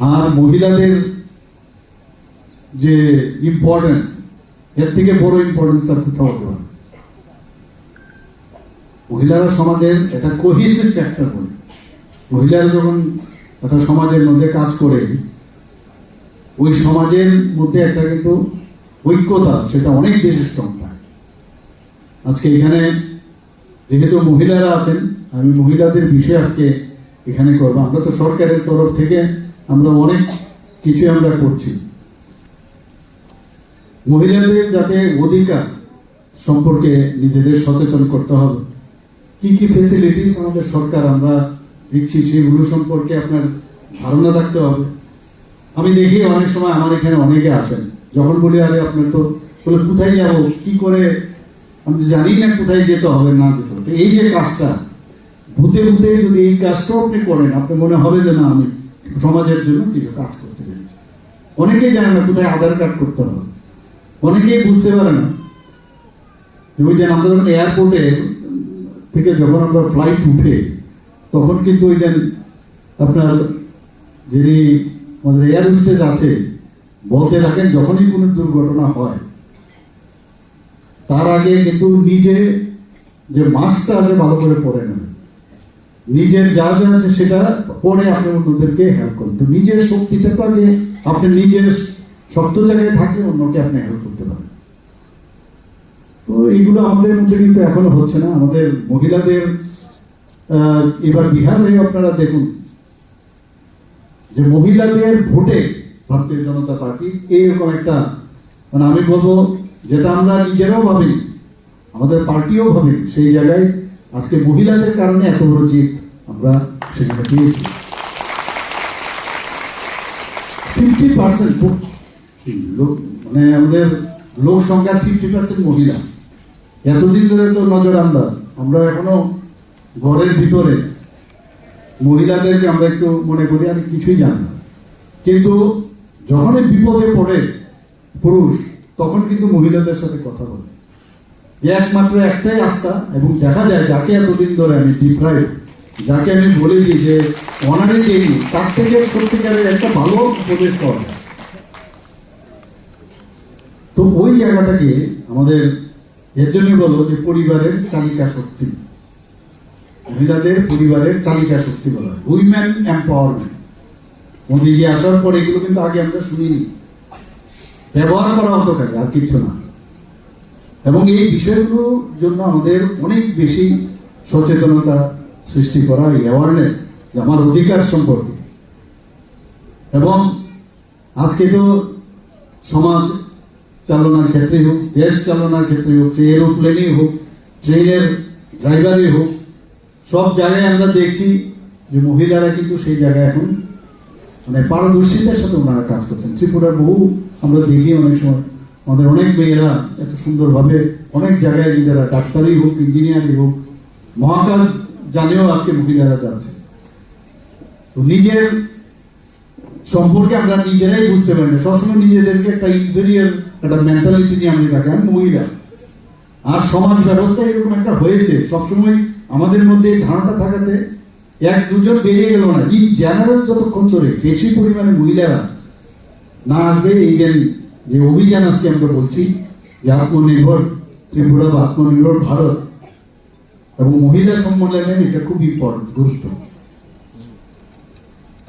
আর মহিলাদের যে ইম্পর্টেন্স এর থেকে বড় ইম্পর্টেন্স আর কোথাও হতে পারে মহিলারা সমাজের একটা কোহিসিভ ফ্যাক্টর বলে মহিলারা যখন একটা সমাজের মধ্যে কাজ করে, ওই সমাজের মধ্যে একটা কিন্তু ঐক্যতা, সেটা অনেক বেশি স্ট্রং পায় আজকে এখানে যেহেতু মহিলারা আছেন, আমি মহিলাদের বিষয়ে আজকে এখানে করব। আমরা তো সরকারের তরফ থেকে আমরা অনেক কিছু আমরা করছি। মহিলাদের যাতে অধিকার সম্পর্কে নিজেদের সচেতন করতে হবে। কি কি ফেসিলিটিস আমাদের সরকার আমরা দিচ্ছি সেগুলো সম্পর্কে আপনার ধারণা থাকতে হবে। আমি দেখি অনেক সময় আমার এখানে অনেকে আসেন যখন বলি, আরে, আপনার তো বলে, কোথায় যাব? কি করে? আমি জানি না কোথায় যেতে হবে, না যেতে হবে। এই যে কাজটা, ভূতে ভূতে যদি এই কাজটাও আপনি করেন আপনি মনে হবে যে না, আমি সমাজের জন্য কিছু কাজ করতে পেরেছি অনেকেই জানে না কোথায় আধার কার্ড করতে হবে। অনেকেই বুঝতে পারে না। ওই যে আমরা যখন এয়ারপোর্টে থেকে যখন আমরা ফ্লাইট উঠে, তখন কিন্তু ওই যে আপনার যিনি আমাদের এয়ার হোস্টেজ আছে, বলতে থাকেন যখনই কোনো দুর্ঘটনা হয়, তার আগে কিন্তু নিজে যে মাস্কটা আছে ভালো করে পরে নেবে। নিজের যা যা আছে সেটা পরে আপনি অন্যদেরকে হেল্প করুন। তো নিজের শক্তিটাকে আগে আপনি নিজের শক্ত জায়গায় থাকলে অন্যকে আপনি হেল্প করতে পারেন। তো এইগুলো আমাদের মধ্যে কিন্তু এখনও হচ্ছে না। আমাদের মহিলাদের এবার বিহারে আপনারা দেখুন যে মহিলাদের ভোটে ভারতীয় জনতা পার্টি এইরকম একটা মানে আমি বলব যেটা আমরা নিজেরাও ভাবি আমাদের পার্টিও ভাবি সেই জায়গায় আজকে মহিলাদের কারণে এত বড় জিত আমরা সেখানে পেয়েছি। ফিফটি পার্সেন্ট মানে আমাদের লোক সংখ্যার ফিফটি পার্সেন্ট মহিলা। এতদিন ধরে তো নজর আমরা আমরা এখনও ঘরের ভিতরে। মহিলাদেরকে আমরা একটু মনে করি, আমি কিছুই জানি না। কিন্তু যখনই বিপদে পড়ে পুরুষ, তখন কিন্তু মহিলাদের সাথে কথা বলে। একমাত্র একটাই আস্থা এবং দেখা যায় যাকে এতদিন ধরে আমি ডিপ্রাইভ যাকে আমি বলেছি যে অনারে দেইনি তার থেকে সত্যিকারের একটা ভালো উপদেশ পাওয়া যায়। তো ওই জায়গাটাকে আমাদের এর জন্যই বলব যে পরিবারের চালিকা শক্তি। মহিলাদের পরিবারের চালিকা শক্তি বলা হয়। উইমেন এম্পাওয়ারমেন্ট মোদিজি আসার পর এগুলো কিন্তু আগে আমরা শুনিনি। ব্যবহার করা হতো কাজে আর কিছু না। এবং এই বিষয়গুলোর জন্য আমাদের অনেক বেশি সচেতনতা সৃষ্টি করা অ্যাওয়ারনেস আমার অধিকার সম্পর্কে। এবং আজকে তো সমাজ চালনার ক্ষেত্রে হোক, দেশ চালনার ক্ষেত্রে হোক সে এরোপ্লেনই হোক, ট্রেনের ড্রাইভারই হোক, সব জায়গায় আমরা দেখছি যে মহিলারা কিন্তু সেই জায়গায় এখন মানে পারদর্শিতার সাথে ওনারা কাজ করছেন। ত্রিপুরার বহু আমরা দেখি অনেক সময়। আমাদের অনেক মেয়েরা এত সুন্দরভাবে অনেক জায়গায় নিজেরা ডাক্তারই হোক, ইঞ্জিনিয়ারই হোক, মহাকাশ জানেও আজকে মহিলারা যাচ্ছে তো নিজের সম্পর্কে আমরা নিজেরাই বুঝতে পারি না। সবসময় নিজেদেরকে একটা ইনফেরিয়ার একটা মেন্টালিটি নিয়ে আমি থাকি। আমি মহিলা। আর সমাজ ব্যবস্থা এরকম একটা হয়েছে। সবসময় আমাদের মধ্যে এই ধারণা থাকাতে এক, দুজন বেরিয়ে গেল না। ইন জেনারেল যতক্ষণ ধরে বেশি পরিমাণে মহিলারা না আসবে, এই যে যে অভিযান আজকে আমরা বলছি, যে আত্মনির্ভর ত্রিপুরা বা আত্মনির্ভর ভারত এবং মহিলা সম্মেলনের এটা খুব ইম্পর্টেন্ট গুরুত্ব।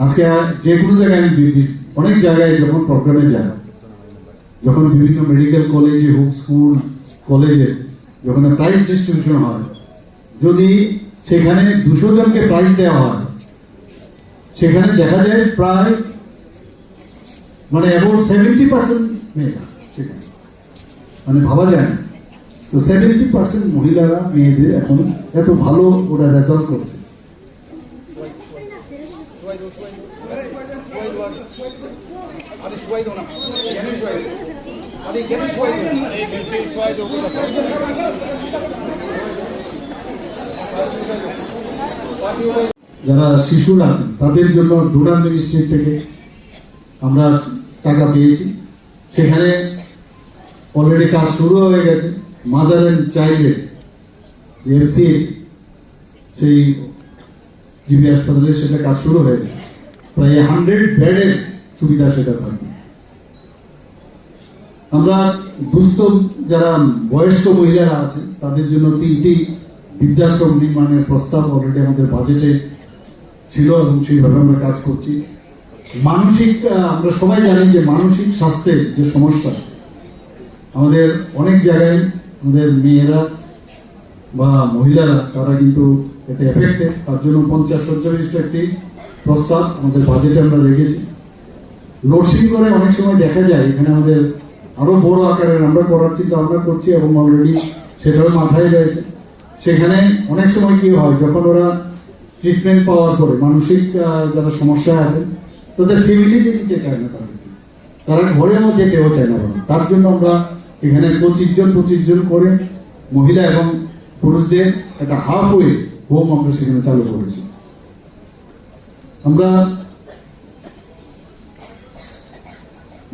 আজকে যে কোনো জায়গায় আমি অনেক জায়গায় যখন প্রোগ্রামে যাই, যখন বিভিন্ন মেডিকেল কলেজে হোক স্কুল কলেজে যখন প্রাইজ ডিস্ট্রিবিউশন হয়, যদি সেখানে দুশো জনকে প্রাইজ দেওয়া হয়, সেখানে দেখা যায় প্রায় মানে অ্যাবাউট সেভেন্টি পার্সেন্ট মেয়েরা সেটাই। মানে ভাবা যায় না। তো সেভেন্টি পার্সেন্ট মহিলারা, মেয়েদের এখন এত ভালো ওরা রেজাল্ট করছে। যারা শিশুরা, তাদের জন্য ডোনার মিনিস্ট্রি থেকে আমরা টাকা পেয়েছি। সেখানে অলরেডি কাজ শুরু হয়ে গেছে। মাদার অ্যান্ড চাইল্ডের এমসিএইচ সেই জিবি হাসপাতালে সেটা কাজ শুরু হয়ে গেছে। প্রায় হান্ড্রেড বেডের সুবিধা সেটা থাকবে। আমরা দুস্থ যারা বয়স্ক মহিলারা আছে, তাদের জন্য তিনটি বৃদ্ধাশ্রম নির্মাণের প্রস্তাব অলরেডি আমাদের বাজেটে ছিল এবং সেইভাবে আমরা কাজ করছি। মানসিক আমরা সবাই জানি যে মানসিক স্বাস্থ্যের যে সমস্যা, আমাদের অনেক জায়গায় আমাদের মেয়েরা বা মহিলারা, তারা কিন্তু এতে এফেক্টেড তার জন্য পঞ্চাশ সজ্জাবিষ্ট একটি প্রস্তাব আমাদের বাজেটে আমরা রেখেছি। লোডশেডিং করে অনেক সময় দেখা যায়, এখানে আমাদের আরও বড় আকারের আমরা করার চিন্তা ভাবনা করছি এবং অলরেডি সেটাও মাথায় রয়েছে। সেখানে অনেক সময় কি হয়, যখন ওরা ট্রিটমেন্ট পাওয়ার পরে, মানসিক যারা সমস্যায় আছেন তাদের ফ্যামিলিতে দিতে চায় না তাদেরকে তারা ঘরের মধ্যে কেউ চায় না তার জন্য আমরা এখানে পঁচিশ জন পঁচিশ জন করে মহিলা এবং পুরুষদের একটা হাফ ওয়ে হোম আমরা সেখানে চালু করেছি। আমরা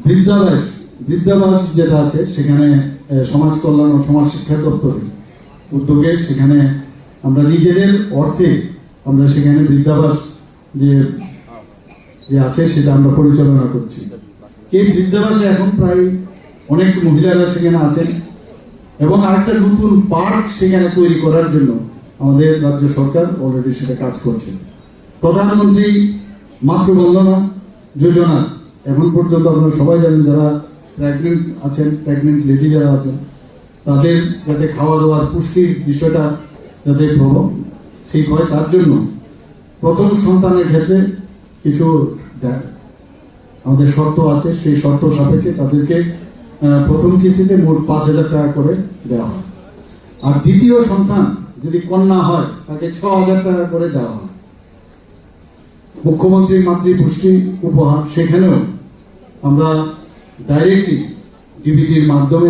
বৃদ্ধাবাস বৃদ্ধাবাস যেটা আছে, সেখানে সমাজ কল্যাণ ও সমাজ শিক্ষা দপ্তরের উদ্যোগে সেখানে আমরা নিজেদের অর্থে আমরা সেখানে বৃদ্ধাবাস যে যে আছে সেটা আমরা পরিচালনা করছি। এই বৃদ্ধাবাসে এখন প্রায় অনেক মহিলারা সেখানে আছেন এবং আরেকটা নতুন পার্ক সেখানে তৈরি করার জন্য আমাদের রাজ্য সরকার অলরেডি সেটা কাজ করছে। প্রধানমন্ত্রী মাতৃবন্দনা যোজনা এখন পর্যন্ত আপনারা সবাই জানেন যারা প্রেগনেন্ট আছেন প্রেগনেন্ট লেডি যারা আছেন, তাদের যাতে খাওয়া দাওয়ার পুষ্টির বিষয়টা যাতে প্রভাব ঠিক হয় তার জন্য প্রথম সন্তানের ক্ষেত্রে কিছু দে- আমাদের শর্ত আছে, সেই শর্ত সাপেক্ষে তাদেরকে প্রথম কিস্তিতে মোট পাঁচ হাজার টাকা করে দেওয়া হয়। আর দ্বিতীয় সন্তান যদি কন্যা হয়, তাকে ছ হাজার টাকা করে দেওয়া হয়। মুখ্যমন্ত্রী মাতৃপুষ্টি উপহার, সেখানেও আমরা ডাইরেক্টলি ডিবিটির মাধ্যমে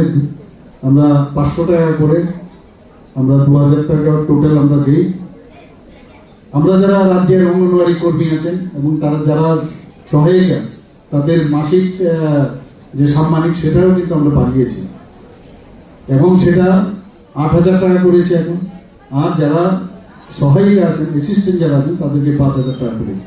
আমরা পাঁচশো টাকা করে আমরা দু হাজার টাকা টোটাল আমরা দিই। আমরা যারা রাজ্যের অঙ্গনওয়াড়ি কর্মী আছেন এবং তারা যারা সহায়িকা, তাদের মাসিক যে সাম্মানিক সেটাও কিন্তু আমরা বাড়িয়েছি। এবং সেটা আট হাজার টাকা করেছে এখন। আর যারা সহায়িকা আছেন অ্যাসিস্ট্যান্ট যারা আছেন, তাদেরকে পাঁচ হাজার টাকা করেছে।